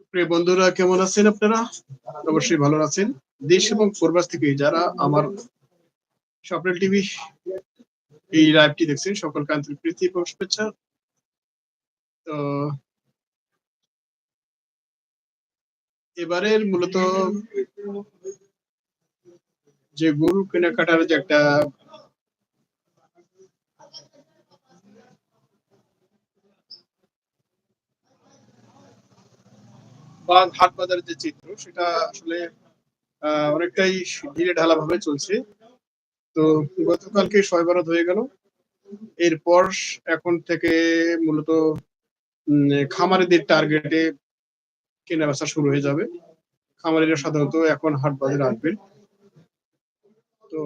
প্রিয় বন্ধুরা, কেমন আছেন আপনারা? অবশ্যই ভালো আছেন। দেশ এবং প্রবাস থেকে যারা আমার স্বপ্নের টিভি এই লাইভটি দেখছেন, সকলকে আন্তরিক প্রীতি এবং শুভেচ্ছা। তো, এবারের মূলত যে গরু কেনাকাটার যে একটা বা হাট বাজারের যে চিত্র, সেটা আসলে অনেকটাই ধীরে ঢালা ভাবে চলছে। তো গতকালকে ছয় বরাদ হয়ে গেল। এরপর এখন থেকে মূলত খামারিদের টার্গেটে কেনা বেচা শুরু হয়ে যাবে। খামারিরা সাধারণত এখন হাট বাজারে আসবেন তো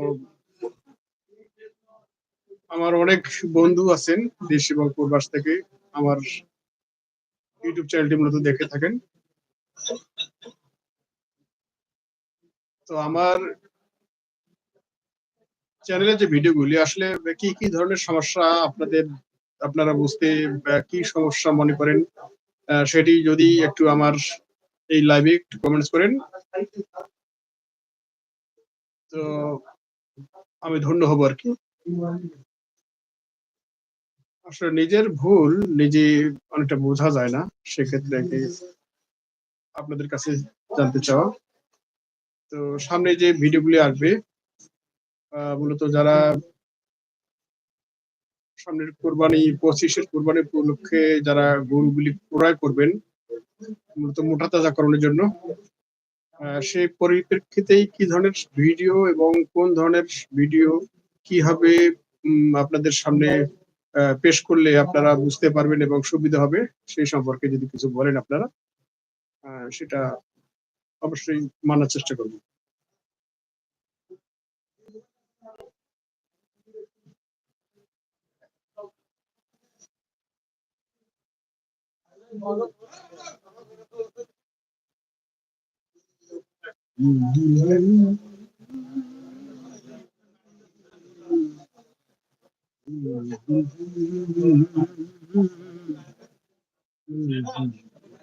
আমার অনেক বন্ধু আছেন দেশ এবং প্রবাস থেকে। আমার ইউটিউব চ্যানেলটি মূলত দেখে থাকেন। তো আমার চ্যানেলে যে ভিডিওগুলি আসলে কি কি ধরনের সমস্যা আপনাদের, আপনারা বুঝতে কি সমস্যা মনে করেন? সেটি যদি একটু আমার এই লাইভে একটু কমেন্টস করেন। তো আমি ধন্য হব আর কি। আসলে নিজের ভুল, নিজে অনেকটা বোঝা যায় না, সেক্ষেত্রে আপনাদের কাছে জানতে চাওয়া। তো সামনে যে ভিডিওগুলি আসবে মূলত যারা সামনের কোরবানি, পঁচিশের কোরবানি উপলক্ষে যারা গরুগুলি ক্রয় করবেন, মূলত মোটা তাজাকরণের জন্য সেই পরিপ্রেক্ষিতেই কি ধরনের ভিডিও এবং কোন ধরনের ভিডিও কীভাবে আপনাদের সামনে পেশ করলে আপনারা বুঝতে পারবেন এবং সুবিধা হবে, সেই সম্পর্কে যদি কিছু বলেন আপনারা। সেটা অবশ্যই মানার চেষ্টা করব।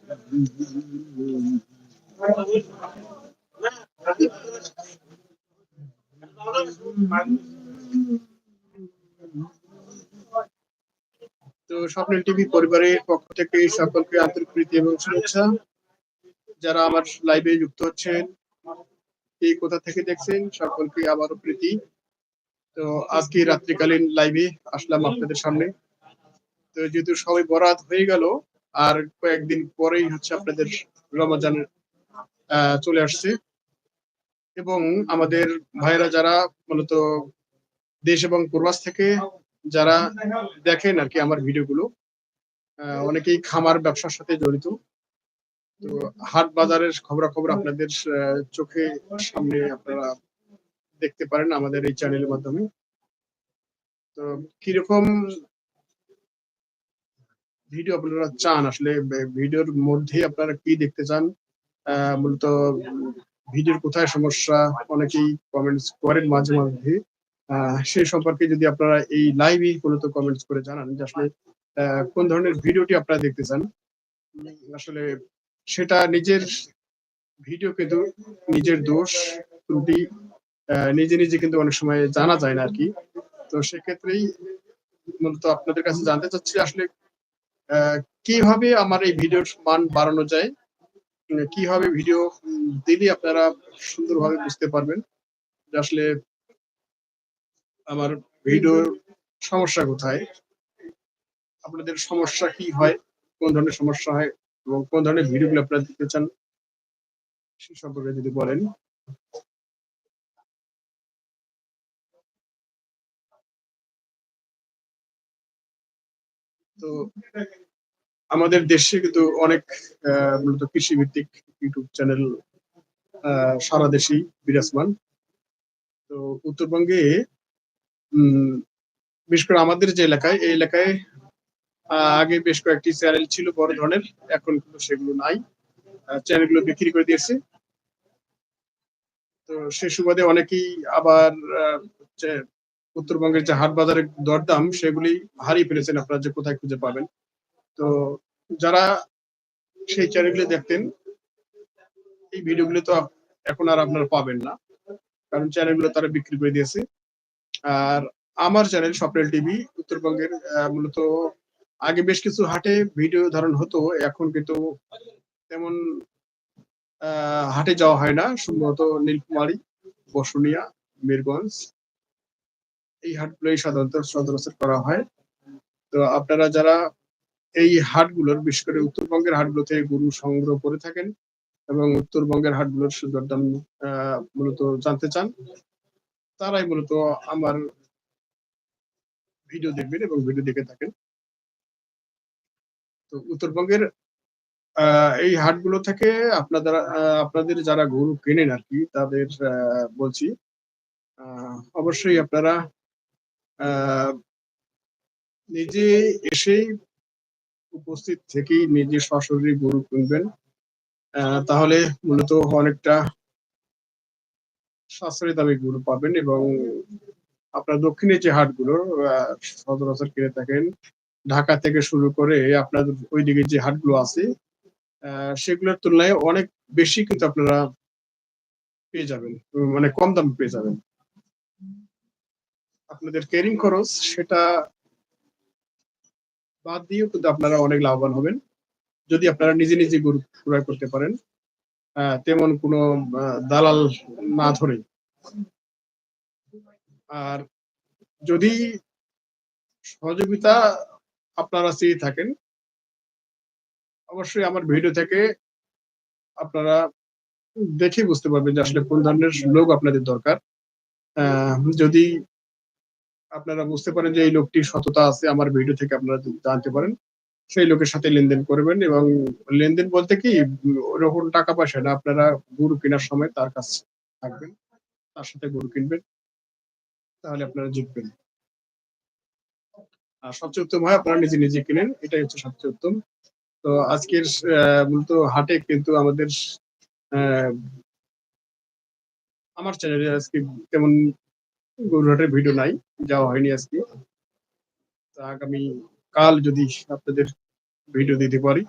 তো স্বপ্নের টিভি পরিবারের পক্ষ থেকে সকলকে আন্তরিক প্রীতি এবং শুভেচ্ছা। যারা আমার লাইভে যুক্ত হচ্ছেন এই কোথা থেকে দেখছেন, সকলকে আবারও প্রীতি। তো আজকে রাত্রিকালীন লাইভে আসলাম আপনাদের সামনে। তো যেহেতু সবাই বরাত হয়ে গেল আর কয়েকদিন পরেই হচ্ছে আপনাদের রমজান আহ, চলে আসছে। এবং আমাদের ভাইরা যারা মূলত দেশ এবং প্রবাস থেকে যারা দেখেন আর কি আমার ভিডিওগুলো অনেকেই খামার ব্যবসার সাথে জড়িত। তো হাট বাজারের খবরাখবর আপনাদের চোখে সামনে আপনারা দেখতে পারেন আমাদের এই চ্যানেলের মাধ্যমে। তো কীরকম ভিডিও আপনারা চান আসলে ভিডিওর মধ্যে আপনারা কি দেখতে চান মূলত ভিডিওর কোথায় সমস্যা অনেকেই কমেন্টস করেন মাঝে আহ, সেই সম্পর্কে যদি আপনারা এই লাইভে মূলত কমেন্টস করে জানান যে আসলে কোন ধরনের ভিডিওটি আপনারা দেখতে চান আসলে সেটা নিজের ভিডিও কিন্তু নিজের দোষ ত্রুটি নিজে নিজে কিন্তু অনেক সময় জানা যায় না আর কি তো সেক্ষেত্রেই মূলত আপনাদের কাছে জানতে চাচ্ছি আসলে কীভাবে আমার এই ভিডিওর মান বাড়ানো যায়? কীভাবে ভিডিও দিলে আপনারা সুন্দরভাবে বুঝতে পারবেন আসলে আমার ভিডিওর সমস্যা কোথায়, আপনাদের সমস্যা কি হয়, কোন ধরনের সমস্যা হয় এবং কোন ধরনের ভিডিওগুলো আপনারা দেখতে চান, সে সম্পর্কে যদি বলেন। তো আমাদের দেশে কিন্তু অনেক মূলত কৃষি ভিত্তিক ইউটিউব চ্যানেল সারা দেশেই বিরাজমান। তো উত্তরবঙ্গে বিশেষ করে আমাদের যে এলাকায়, এই এলাকায় আগে বেশ কয়েকটি চ্যানেল ছিল বড় ধরনের, এখন কিন্তু সেগুলো নাই। চ্যানেলগুলো বিক্রি করে দিয়েছে। তো সে সুবাদে অনেকেই আবার উত্তরবঙ্গের যে হাট বাজারের দরদাম, সেগুলি হারিয়ে ফেলেছেন আপনারা যে কোথায় খুঁজে পাবেন। তো যারা সেই চ্যানেলগুলি দেখতেন, এই ভিডিওগুলো তো এখন আর আপনারা পাবেন না, কারণ চ্যানেলগুলো তারা বিক্রি করে দিয়েছে। আর আমার চ্যানেল স্বপ্নেল টিভি উত্তরবঙ্গের মূলত আগে বেশ কিছু হাটে ভিডিও ধারণ হতো, এখন কিন্তু তেমন হাটে যাওয়া হয় না। সম্ভবত নীলকুমারী, বসুনিয়া, মিরগঞ্জ, এই হাটগুলোই সাধারণত সচরাচর করা হয়। তো আপনারা যারা এই হাটগুলোর, বিশেষ করে উত্তরবঙ্গের হাটগুলো থেকে গরু সংগ্রহ করে থাকেন এবং উত্তরবঙ্গের হাটগুলোর দাম মূলত জানতে চান, তারাই মূলত আমার ভিডিও দেখবেন এবং ভিডিও দেখে থাকেন। তো উত্তরবঙ্গের এই হাটগুলো থেকে আপনাদের আপনাদের যারা গরু কেনেন আর কি, তাদের বলছি অবশ্যই আপনারা নিজে এসেই উপস্থিত থেকেই নিজে সশরীরে গরু কিনবেন। তাহলে মূলত অনেকটা সাশ্রয়ী দামে গরু পাবেন এবং আপনার দক্ষিণে যে হাটগুলো সচরাচর কিনে থাকেন, ঢাকা থেকে শুরু করে আপনাদের ওইদিকে যে হাটগুলো আছে সেগুলোর তুলনায় অনেক বেশি কিন্তু আপনারা পেয়ে যাবেন মানে কম দামে পেয়ে যাবেন। আপনাদের ক্যারিং খরচ সেটা বাদ দিয়েও কিন্তু আপনারা অনেক লাভবান হবেন। যদি আপনারা নিজে নিজে গরু ক্রয় করতে পারেন তেমন কোনো দালাল না ধরে। আর যদি সহযোগিতা আপনারা চেয়ে থাকেন, অবশ্যই আমার ভিডিও থেকে আপনারা দেখে বুঝতে পারবেন যে আসলে কোন ধরনের লোক আপনাদের দরকার। যদি আপনারা বুঝতে পারেন যে এই লোকটি সততা আছে, আমার ভিডিও থেকে আপনারা জানতে পারেন। সেই লোকের সাথে লেনদেন করবেন এবং লেনদেন বলতে কি ওরকম টাকা পয়সা না, আপনারা গরু কেনার সময় তার কাছে থাকবেন, তার সাথে গরু কিনবেন, তাহলে আপনারা জিতবেন। আর সবচেয়ে উত্তম হয় আপনারা নিজে নিজে কিনেন, এটাই হচ্ছে সবচেয়ে উত্তম। তো আজকের মূলত হাটে কিন্তু আমাদের আমার চ্যানেলে আজকে তেমন গরুহাটের ভিডিও নাই, যাওয়া হয়নি আজকে। তো আগামী কাল যদি আপনাদের ভিডিও দিতে পারি।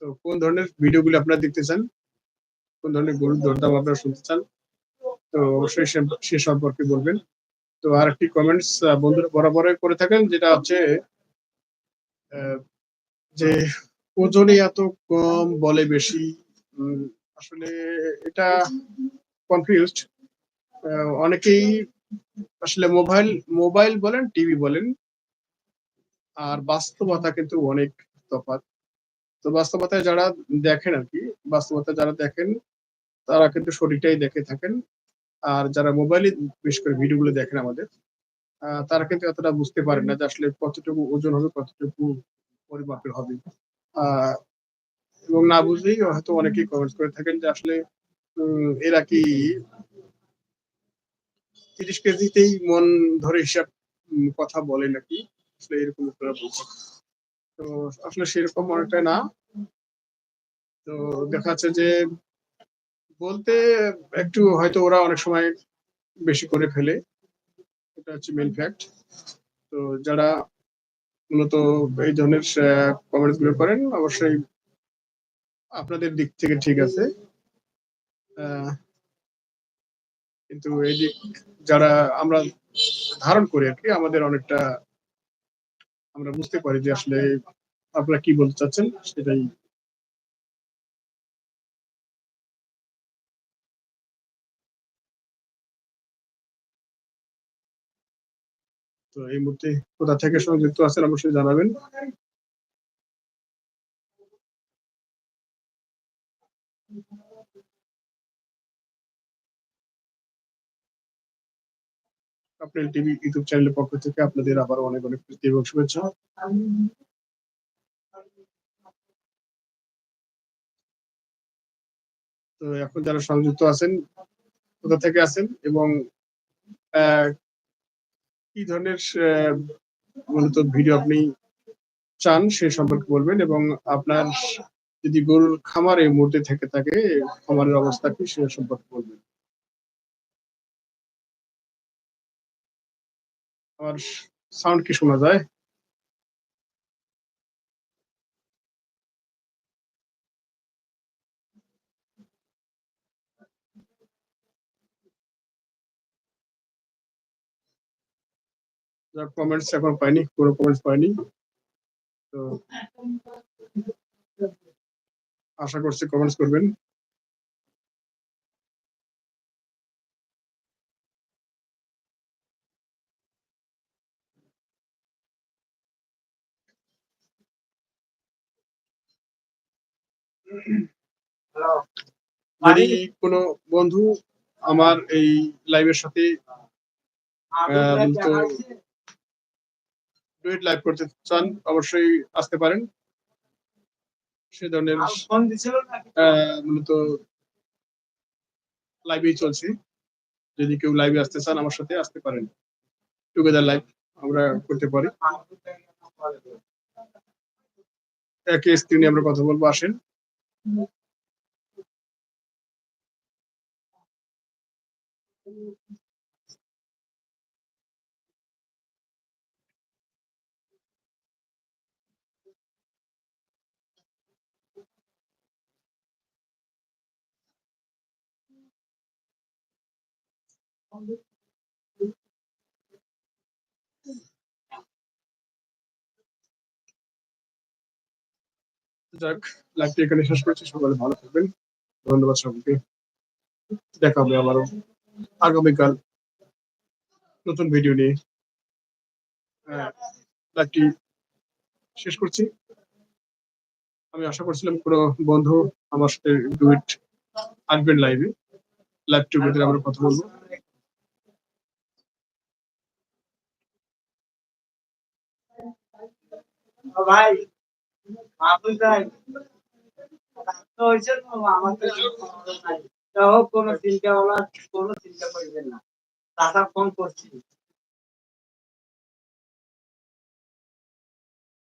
তো কোন ধরনের ভিডিওগুলো আপনারা দেখতে চান? কোন ধরনের গরুর দরদাম আপনারা শুনতে চান? তো অবশ্যই সে- সম্পর্কে বলবেন। তো আর একটি কমেন্টস বন্ধুরা বরাবরই করে থাকেন, যেটা হচ্ছে যে ওজনে এত কম বলে বেশি আসলে এটা কনফিউজড অনেকেই আসলে মোবাইল মোবাইল বলেন টিভি বলেন, আর বাস্তবতা কিন্তু অনেক তফাৎ। তো বাস্তবতায় যারা দেখেন আর কি বাস্তবতা যারা দেখেন, তারা কিন্তু শরীরটাই দেখে থাকেন। আর যারা মোবাইলে বিশেষ করে ভিডিওগুলো দেখেন আমাদের তারা কিন্তু এতটা বুঝতে পারেন না যে আসলে কতটুকু ওজন হবে, কতটুকু পরিমাপের হবে। এবং না বুঝলেই হয়তো অনেকেই কমেন্ট করে থাকেন যে আসলে এরা কি তিরিশ কেজিতেই মন ধরে হিসাব কথা বলে নাকি আসলে এরকম আপনারা বলছেন। তো আসলে সেরকম অনেকটা না। তো দেখা যাচ্ছে যে বলতে একটু হয়তো ওরা অনেক সময় বেশি করে ফেলে। এটা হচ্ছে মেন ফ্যাক্ট তো যারা মূলত এই ধরনের কমেন্টসগুলো করেন অবশ্যই আপনাদের দিক থেকে ঠিক আছে। আহ, কিন্তু এই যে যারা আমরা ধারণ করি আর কি, আমাদের অনেকটা আমরা বুঝতে পারি যে আসলে আপনারা কি বলতে চাচ্ছেন সেটাই। তো এই মুহূর্তে কোথা থেকে সংযুক্ত আছেন অবশ্যই জানাবেন। আপনার টিভি ইউটিউব চ্যানেলের পক্ষ থেকে আপনাদের আবার অনেক অনেক প্রীতি এবং শুভেচ্ছা। তো এখন যারা সংযুক্ত আছেন, কোথা থেকে আছেন এবং কি ধরনের মূলত ভিডিও আপনি চান সে সম্পর্কে বলবেন এবং আপনার যদি গরুর খামার এই মুহূর্তে থেকে থাকে, খামারের অবস্থা কি সে সম্পর্কে বলবেন? আমার সাউন্ড কি শোনা যায়? কমেন্টস এখন পাইনি কোনো কমেন্টস পাইনি। তো আশা করছি কমেন্টস করবেন। যদি কোনো বন্ধু আমার এই লাইভের সাথে ডুয়েট লাইভ করতে চান অবশ্যই আসতে পারেন। সে ধরনের মূলত লাইভেই চলছে। যদি কেউ লাইভে আসতে চান আমার সাথে আসতে পারেন। টুগেদার লাইভ আমরা করতে পারি। একে স্ক্রিনে আমরা কথা বলব আসেন। on the যাক লাইভটি এখানে শেষ করছি। সকালে ভালো থাকবেন। ধন্যবাদ সবাইকে দেখা হবে আবারও আগামীকাল নতুন ভিডিও নিয়ে। লাইভটি শেষ করছি। আমি আশা করছিলাম কোনো বন্ধু আমার সাথে ডুয়েট আসবেন লাইভে লাইভ ভিতরে আমরা কথা বলব। ভাই। হয়েছে তো আমাদের কোনো চিন্তা কোনো চিন্তা করবেন না। দাদা ফোন করছি।